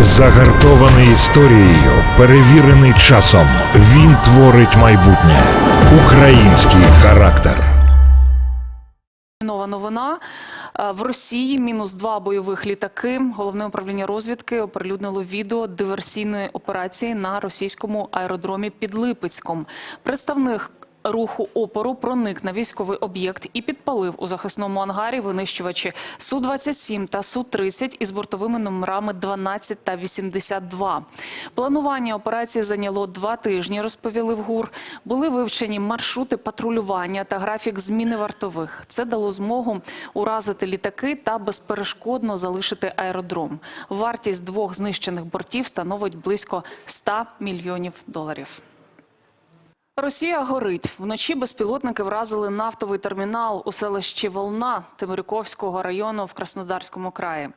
Загартований історією, перевірений часом. Він творить майбутнє. Український характер. Нова новина Е, в Росії мінус два бойових літаки. Головне управління розвідки оприлюднило відео диверсійної операції на російському аеродромі під Липецьком. Представник руху опору проник на військовий об'єкт і підпалив у захисному ангарі винищувачі су 27 та су 30 із бортовими номерами 12 та 82. Планування операції зайняло два тижні. Розповіли в ГУР. Були вивчені маршрути патрулювання та графік зміни вартових. Це дало змогу уразити літаки та безперешкодно залишити аеродром. Вартість двох знищених бортів становить близько 100 мільйонів доларів. Росія горить. Вночі безпілотники вразили нафтовий термінал у селищі Волна Темирюковського району в Краснодарському краї.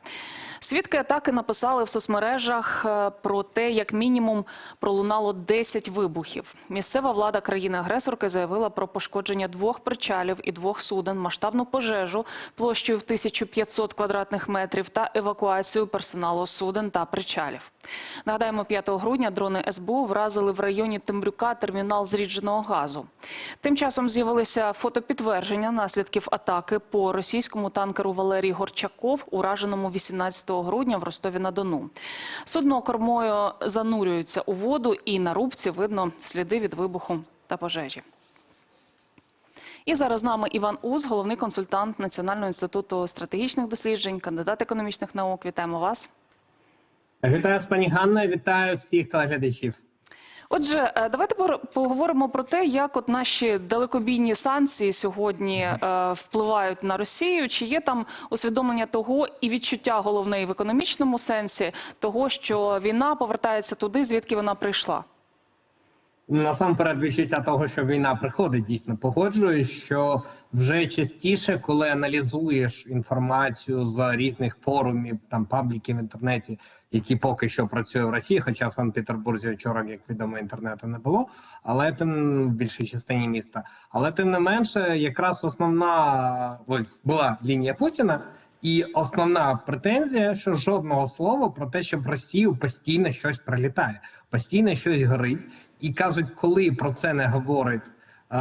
Свідки атаки написали в соцмережах е, про те, як мінімум пролунало 10 вибухів. Місцева влада країни-агресорки заявила про пошкодження двох причалів і двох суден, масштабну пожежу площею в 1500 квадратних метрів та евакуацію персоналу суден та причалів. Нагадаємо, 5 грудня дрони СБУ вразили в районі Тембрюка термінал зрідженого газу. Тим часом з'явилися фотопідтвердження наслідків атаки по російському танкеру Валерій Горчаков, ураженому 18 грудня в Ростові-на-Дону. Судно кормою занурюється у воду, і на рубці видно сліди від вибуху та пожежі. І зараз з нами Іван Уз, головний консультант Національного інституту стратегічних досліджень, кандидат економічних наук. Вітаємо вас. Вітаю вас, пані Ганна, вітаю всіх телеглядачів. Отже, е, давайте поговоримо про те, як от наші далекобійні санкції сьогодні е, впливають на Росію. Чи є там усвідомлення того і відчуття головне і в економічному сенсі того, що війна повертається туди, звідки вона прийшла? Насамперед, відчуття того, що війна приходить, дійсно погоджуюсь, що вже частіше, коли аналізуєш інформацію з різних форумів, там пабліків в інтернеті, які поки що працює в Росії, хоча в Санкт-Петербурзі вчора, як відомо, інтернету не було, але тим в більшій частині міста. Але тим не менше, якраз основна ось була лінія Путіна. І основна претензія, що жодного слова про те, що в Росію постійно щось прилітає, постійно щось горить, і кажуть, коли про це не говорить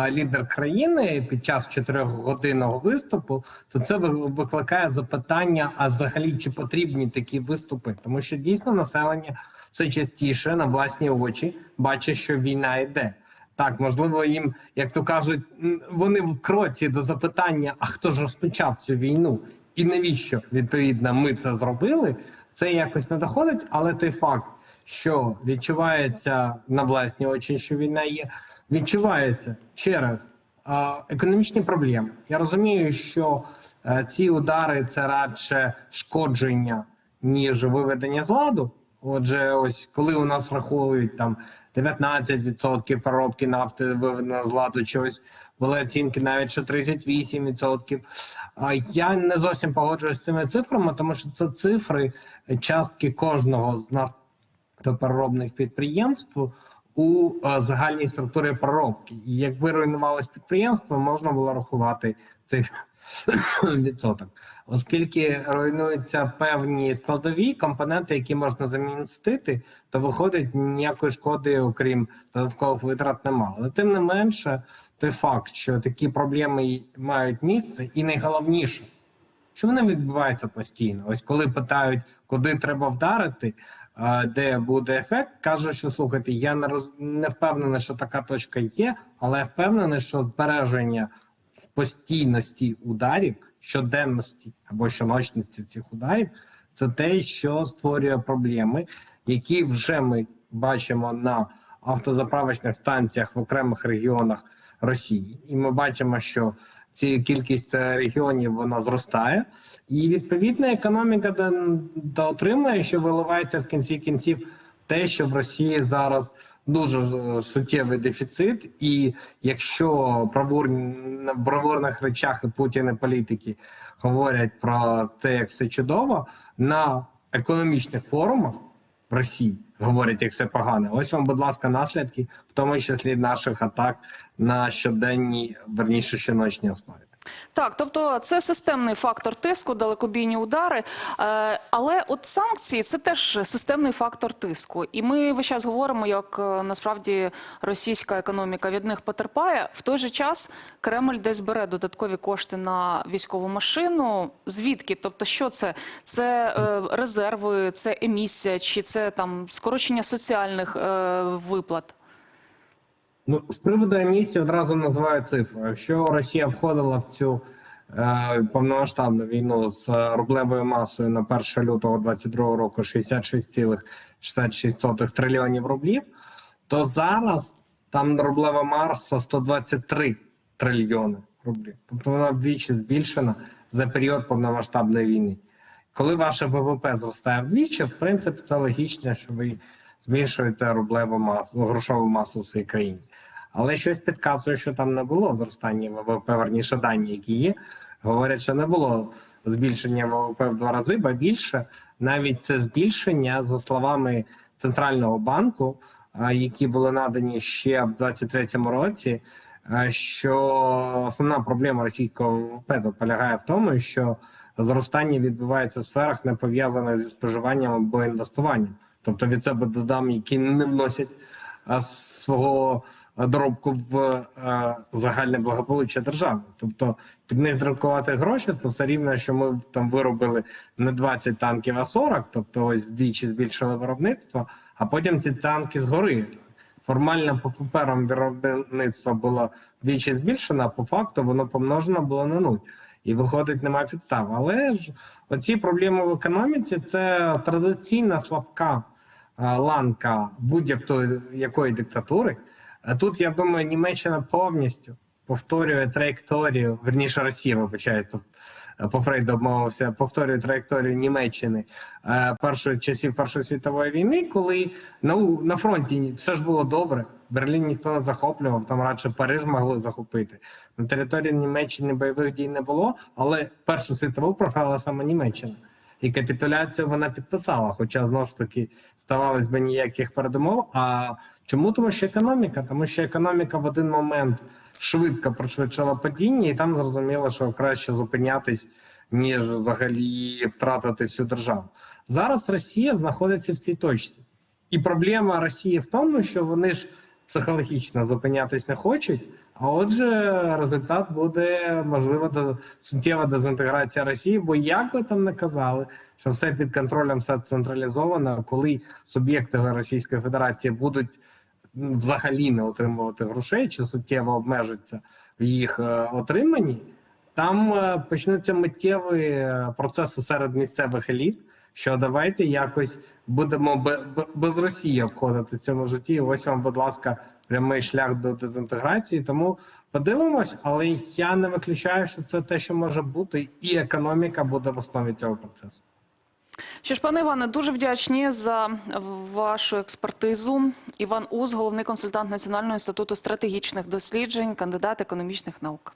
лідер країни під час чотирьохгодинного виступу, то це викликає запитання: а взагалі чи потрібні такі виступи? Тому що дійсно населення все частіше на власні очі бачить, що війна йде. Так, можливо, їм, як то кажуть, вони в кроці до запитання: а хто ж розпочав цю війну? І навіщо відповідно ми це зробили? Це якось не доходить, але той факт, що відчувається на власні очі, що війна є, відчувається через економічні проблеми. Я розумію, що е, ці удари це радше шкодження, ніж виведення з ладу. Отже, ось коли у нас рахують там 19% переробки нафти виведено з ладу, чогось були оцінки навіть що 38%. А я не зовсім погоджуюсь з цими цифрами, тому що це цифри частки кожного з нафтопереробних підприємств у е, загальній структурі переробки. І якби руйнувалось підприємство, можна було рахувати цей відсоток, оскільки руйнуються певні складові компоненти, які можна замістити, то виходить ніякої шкоди, окрім додаткових витрат, нема. Але тим не менше, той факт, що такі проблеми мають місце, і найголовніше, що вони відбуваються постійно. Ось коли питають, куди треба вдарити, де буде ефект, кажуть, що слухайте, я не роз не впевнений, що така точка є, але я впевнений, що збереження постійності ударів, щоденності або щоночності цих ударів, це те, що створює проблеми, які вже ми бачимо на автозаправочних станціях в окремих регіонах Росії, і ми бачимо, що ці кількість е, регіонів вона зростає, і відповідна економіка доотримує, що виливається в кінці кінців те, що в Росії зараз дуже е, суттєвий дефіцит, і якщо бравурні на бравурних речах і Путін і політики говорять про те, як все чудово, на економічних форумах Росії говорять, як все погано. Ось вам, будь ласка, наслідки, в тому числі наших атак на щоденній, верніше щоночній основі. Так, тобто це системний фактор тиску, далекобійні удари. Е, Але от санкції це теж системний фактор тиску. І ми весь час говоримо, як е, насправді російська економіка від них потерпає. В той же час Кремль десь бере додаткові кошти на військову машину. Звідки? Тобто, що це? Це е, резерви, це емісія, чи це там скорочення соціальних виплат? Ну, з приводу емісії одразу називаю цифру. Якщо Росія входила в цю е, повномасштабну війну з е, рублевою масою на 1 лютого 2022 року 66,66 трильйонів рублів, то зараз там рублева маса 123 трильйони рублів. Тобто вона вдвічі збільшена за період повномасштабної війни. Коли ваше ВВП зростає вдвічі, в принципі, це логічно, що ви збільшуєте рублеву масу, грошову масу в своїй країні. Але щось підказує, що там не було зростання ВВП, верніше дані, які є, говорять, що не було збільшення ВВП в два рази, ба більше навіть це збільшення, за словами центрального банку, які були надані ще в 2023 році. Що основна проблема російського ВВП полягає в тому, що зростання відбувається в сферах, не пов'язаних зі споживанням або інвестуванням. Тобто від себе додам, які не вносять свого доробку в е, загальне благополуччя держави. Тобто під них друкувати гроші це все рівно, що ми там виробили не 20 танків, а 40, тобто ось вдвічі збільшили виробництво, а потім ці танки згорили. Формально по паперам виробництва було вдвічі збільшено, а по факту воно помножено було на нуль. І виходить, немає підстав. Але ж оці проблеми в економіці це традиційна слабка е, ланка будь-якої якої диктатури. А тут я думаю, Німеччина повністю повторює траєкторію, верніше Росія, вибачаюсь, е, по Фрейду обмовився, повторює траєкторію Німеччини е, першої часів Першої світової війни, коли на, на фронті все ж було добре. Берлін ніхто не захоплював, там радше Париж могли захопити. На території Німеччини бойових дій не було, але Першу світову програла саме Німеччина. І капітуляцію вона підписала, хоча знову ж таки ставалось би ніяких передумов. А чому? Тому що економіка, тому що економіка в один момент швидко пришвидшила падіння, і там зрозуміло, що краще зупинятись, ніж взагалі втратити всю державу. Зараз Росія знаходиться в цій точці, і проблема Росії в тому, що вони ж психологічно зупинятись не хочуть. А отже, результат буде можливо суттєва дезінтеграція Росії, бо як би там не казали, що все під контролем, все централізовано, коли суб'єкти Російської Федерації будуть взагалі не отримувати грошей чи суттєво обмежаться в їх е, отриманні, там е, почнуться миттєві е, процеси серед місцевих еліт. Що давайте якось будемо бе- бе- без Росії обходити в цьому житті. Ось вам, будь ласка, прямий шлях до дезінтеграції. Тому подивимось, але я не виключаю, що це те, що може бути, і економіка буде в основі цього процесу. Що ж, пане Іване, дуже вдячні за вашу експертизу. Іван Уз, головний консультант Національного інституту стратегічних досліджень, кандидат економічних наук.